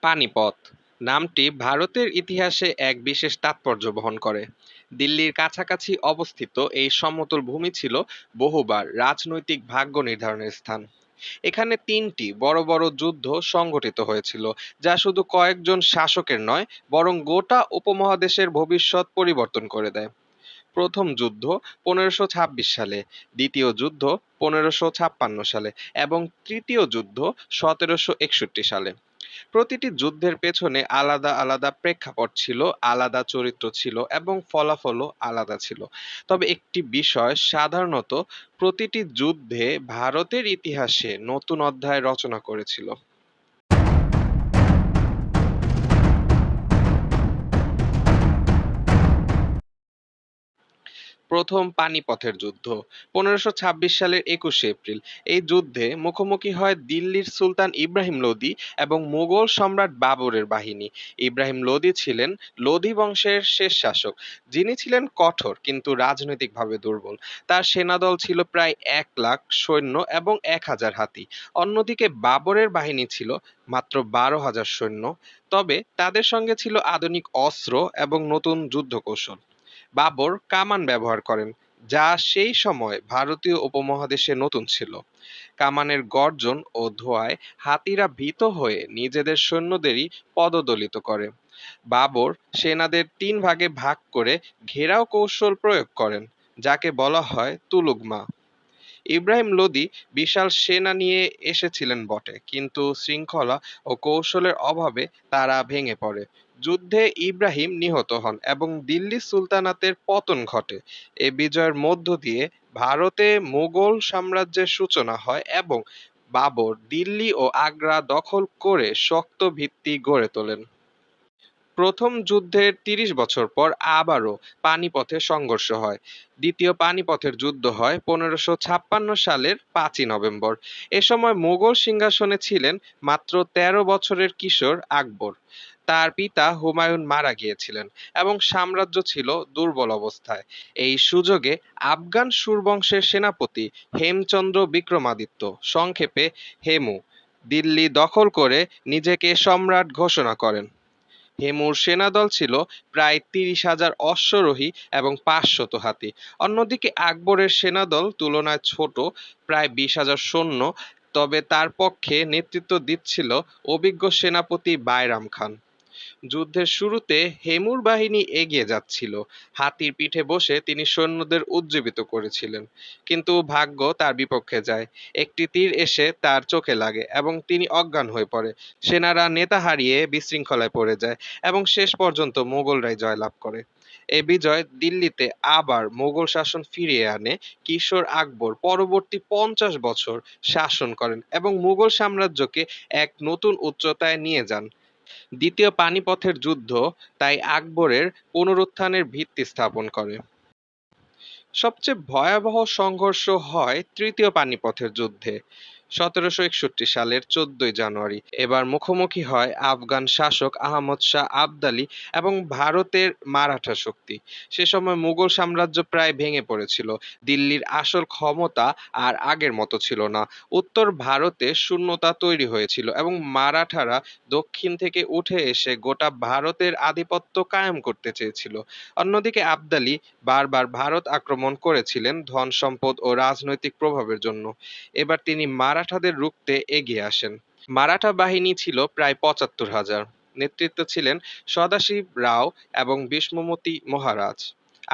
পানিপথ। নামটি ভারতের ইতিহাসে এক বিশেষ তাৎপর্য বহন করে। দিল্লির কাছাকাছি অবস্থিত এই সমতল ভূমি ছিল বহুবার রাজনৈতিক ভাগ্য নির্ধারণের স্থান। এখানে তিনটি বড় বড় যুদ্ধ সংঘটিত হয়েছিল, যা শুধু কয়েকজন শাসকের নয়, বরং গোটা উপমহাদেশের ভবিষ্যৎ পরিবর্তন করে দেয়। প্রথম যুদ্ধ পনেরোশো ছাব্বিশ সালে, দ্বিতীয় যুদ্ধ পনেরোশো ছাপ্পান্ন সালে, এবং তৃতীয় যুদ্ধ সতেরোশো একষট্টি সালে। প্রতিটি যুদ্ধের পেছনে আলাদা আলাদা প্রেক্ষাপট ছিল, আলাদা চরিত্র ছিল এবং ফলাফলও আলাদা ছিল। তবে একটি বিষয় সাধারণত প্রতিটি যুদ্ধে ভারতের ইতিহাসে নতুন অধ্যায় রচনা করেছিল। প্রথম পানিপথের যুদ্ধ, পনেরোশো ছাব্বিশ সালের একুশে এপ্রিল। এই যুদ্ধে মুখোমুখি হয় দিল্লির সুলতান ইব্রাহিম লোদি এবং মুঘল সম্রাট বাবরের বাহিনী। ইব্রাহিম লোদি ছিলেন লোদি বংশের শেষ শাসক। যিনি ছিলেন কঠোর কিন্তু রাজনৈতিকভাবে দুর্বল। তার সেনাদল ছিল প্রায় এক লাখ সৈন্য এবং এক হাজার হাতি। অন্যদিকে বাবরের বাহিনী ছিল মাত্র বারো হাজার সৈন্য। তবে তাদের সঙ্গে ছিল আধুনিক অস্ত্র এবং নতুন যুদ্ধ কৌশল। বাবর কামান ব্যবহার করেন, যা সেই সময় ভারতীয় উপমহাদেশে নতুন ছিল। কামানের গর্জন ও ধোঁয়ায় হাতিরা ভীত হয়ে নিজেদের সৈন্যদেরই পদদলিত করে। বাবর সেনাদের তিন ভাগে ভাগ করে ঘেরাও কৌশল প্রয়োগ করেন, যাকে বলা হয় তুলুগমা। ইব্রাহিম লোদি বিশাল সেনা নিয়ে এসেছিলেন বটে, কিন্তু শৃঙ্খলা ও কৌশলের অভাবে তারা ভেঙে পড়ে। যুদ্ধে ইব্রাহিম নিহত হন এবং দিল্লি সুলতানাতের পতন ঘটে। এ বিজয়ের মধ্য দিয়ে ভারতে মুঘল সাম্রাজ্যের সূচনা হয় এবং বাবর দিল্লি ও আগ্রা দখল করে শক্ত ভিত্তি গড়ে তোলেন। প্রথম যুদ্ধের তিরিশ বছর পর আবারও পানিপথে সংঘর্ষ হয়। দ্বিতীয় পানিপথের যুদ্ধ হয় পনেরোশো ছাপ্পান্ন সালের পাঁচই নভেম্বর। এ সময় মোগল সিংহাসনে ছিলেন মাত্র তেরো বছরের কিশোর আকবর। তার পিতা হুমায়ুন মারা গিয়েছিলেন এবং সাম্রাজ্য ছিল দুর্বল অবস্থায়। এই সুযোগে আফগান সুরবংশের সেনাপতি হেমচন্দ্র বিক্রমাদিত্য সংক্ষেপে হেমু দিল্লি দখল করে নিজেকে সম্রাট ঘোষণা করেন। হেমুর সেনাদল ছিল প্রায় তিরিশ হাজার অশ্বরোহী এবং পাঁচশত হাতি। অন্যদিকে আকবরের সেনাদল তুলনায় ছোট, প্রায় বিশ হাজার সৈন্য, তবে তার পক্ষে নেতৃত্ব দিচ্ছিল অভিজ্ঞ সেনাপতি বাইরাম খান। যুদ্ধের শুরুতে হেমুর বাহিনী এগিয়ে যাচ্ছিল। হাতির পিঠে বসে তিনি সৈন্যদের উজ্জীবিত করেছিলেন। কিন্তু ভাগ্য তার বিপক্ষে যায়। একটি তীর এসে তার চোখে লাগে এবং তিনি অজ্ঞান হয়ে পড়ে। সেনারা নেতা হারিয়ে বিশৃঙ্খলায় পড়ে যায় এবং শেষ পর্যন্ত মোগলরাই জয়লাভ করে। এ বিজয় দিল্লিতে আবার মোগল শাসন ফিরিয়ে আনে কিশোর আকবর। পরবর্তী পঞ্চাশ বছর শাসন করেন এবং মুঘল সাম্রাজ্যকে এক নতুন উচ্চতায় নিয়ে যান। দ্বিতীয় পানিপথের যুদ্ধ তাই আকবরের পুনরুত্থানের ভিত্তি স্থাপন করে। সবচেয়ে ভয়াবহ সংঘর্ষ হয় তৃতীয় পানিপথের যুদ্ধে। সতেরোশো একষট্টি সালের চোদ্দই জানুয়ারি। এবার মুখোমুখি হয় আফগান শাসক আহমদ শাহ আবদালি এবং ভারতের মারাঠা শক্তি। সে সময় মুঘল সাম্রাজ্য প্রায় ভেঙে পড়েছিল। দিল্লির আসল ক্ষমতা আর আগের মতো ছিল না। উত্তর ভারতে শূন্যতা তৈরি হয়েছিল এবং মারাঠারা দক্ষিণ থেকে উঠে এসে গোটা ভারতের আধিপত্য কায়েম করতে চেয়েছিল। অন্যদিকে আবদালি বারবার ভারত আক্রমণ করেছিলেন ধন সম্পদ ও রাজনৈতিক প্রভাবের জন্য। এবার তিনি মারাঠাদের রুখতে এগিয়ে আসেন। মারাঠা বাহিনী ছিল প্রায় পঁচাত্তর হাজার। নেতৃত্ব ছিলেন সদাশিব রাও এবং বিষ্ণুমতি মহারাজ।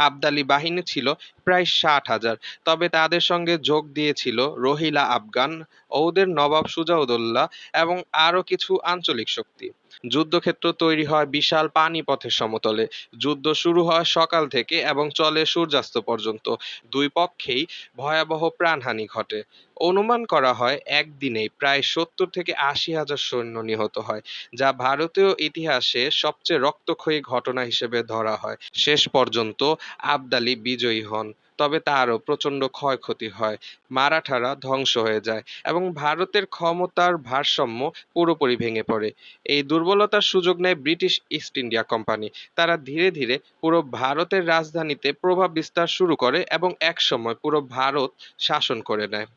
আবদালি বাহিনী ছিল প্রায় ষাট হাজার, তবে তাদের সঙ্গে যোগ দিয়েছিল রোহিলা আফগান ঔদের নবাব সুজাউদৌল্লা এবং আরও কিছু আঞ্চলিক শক্তি। যুদ্ধক্ষেত্র তৈরি হয় বিশাল পানিপথের সমতলে। যুদ্ধ শুরু হয় সকাল থেকে এবং চলে সূর্যাস্ত পর্যন্ত। দুই পক্ষেই ভয়াবহ প্রাণহানি ঘটে। অনুমান করা হয় একদিনেই প্রায় সত্তর থেকে আশি হাজার সৈন্য নিহত হয়, যা ভারতীয় ইতিহাসে সবচেয়ে রক্তক্ষয়ী ঘটনা হিসেবে ধরা হয়। শেষ পর্যন্ত আবদালি বিজয়ী হন। তবে তারও প্রচণ্ড ক্ষয়ক্ষতি হয়। মারাঠারা ধ্বংস হয়ে যায় এবং ভারতের ক্ষমতার ভারসাম্য পুরোপুরি ভেঙে পড়ে। এই দুর্বলতার সুযোগ নেয় ব্রিটিশ ইস্ট ইন্ডিয়া কোম্পানি। তারা ধীরে ধীরে পুরো ভারতের রাজধানীতে প্রভাব বিস্তার শুরু করে এবং একসময় পুরো ভারত শাসন করে নেয়।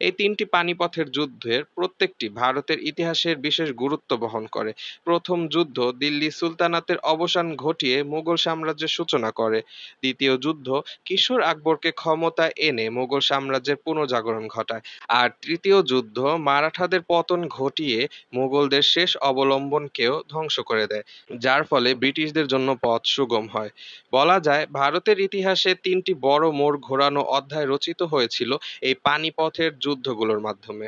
এই তিনটি পানিপথের যুদ্ধের প্রত্যেকটি ভারতের ইতিহাসের বিশেষ গুরুত্ব বহন করে। প্রথম যুদ্ধ দিল্লি সুলতানাতের অবসান ঘটিয়ে মুঘল সাম্রাজ্যের সূচনা করে। দ্বিতীয় যুদ্ধ কিশোর আকবরকে ক্ষমতায় এনে মুঘল সাম্রাজ্যের পুনর্জাগরণ ঘটায়। আর তৃতীয় যুদ্ধ মারাঠাদের পতন ঘটিয়ে মুঘলদের শেষ অবলম্বনকেও ধ্বংস করে দেয়, যার ফলে ব্রিটিশদের জন্য পথ সুগম হয়। বলা যায়, ভারতের ইতিহাসে তিনটি বড় মোড় ঘোরানো অধ্যায় রচিত হয়েছিল। এই পানিপথের যুদ্ধগুলোর মাধ্যমে।